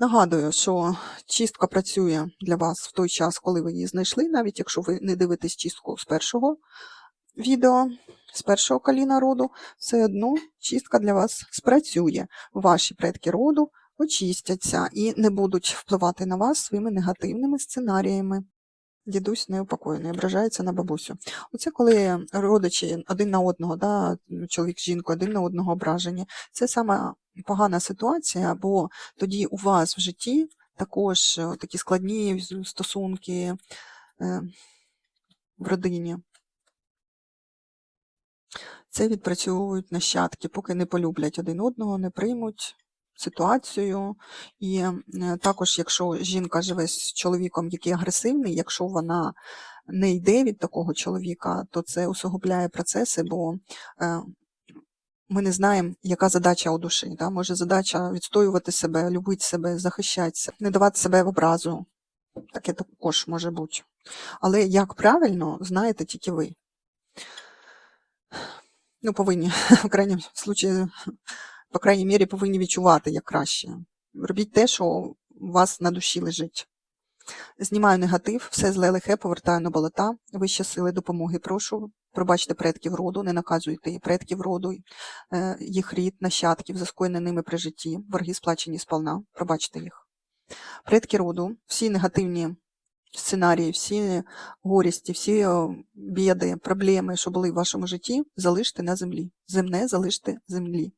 Нагадую, що чистка працює для вас в той час, коли ви її знайшли, навіть якщо ви не дивитесь чистку з першого відео, з першого коліна роду, все одно чистка для вас спрацює. Ваші предки роду очистяться і не будуть впливати на вас своїми негативними сценаріями. Дідусь неупокоєний, ображається на бабусю. Оце коли родичі один на одного, да, чоловік з жінкою один на одного ображені. Це саме погана ситуація, бо тоді у вас в житті також е, такі складні стосунки е, в родині. Це відпрацьовують нащадки, поки не полюблять один одного, не приймуть ситуацію. І е, також, якщо жінка живе з чоловіком, який агресивний, якщо вона не йде від такого чоловіка, то це усугубляє процеси, бо е, ми не знаємо, яка задача у душі. Да? Може задача відстоювати себе, любити себе, захищатися, не давати себе в образу. Таке також може бути. Але як правильно, знаєте тільки ви. Ну, повинні, в крайньому случаї, по крайній мірі, повинні відчувати як краще. Робіть те, що у вас на душі лежить. Знімаю негатив, все зле лихе, повертаю на болота. Вище сили допомоги прошу. Пробачте предків роду, не наказуйте предків роду, е, їх рід, нащадків, за скоєне ними при житті, борги сплачені сполна, пробачте їх. Предки роду, всі негативні сценарії, всі горісті, всі е, біди, проблеми, що були в вашому житті, залиште на землі. Земне залиште землі.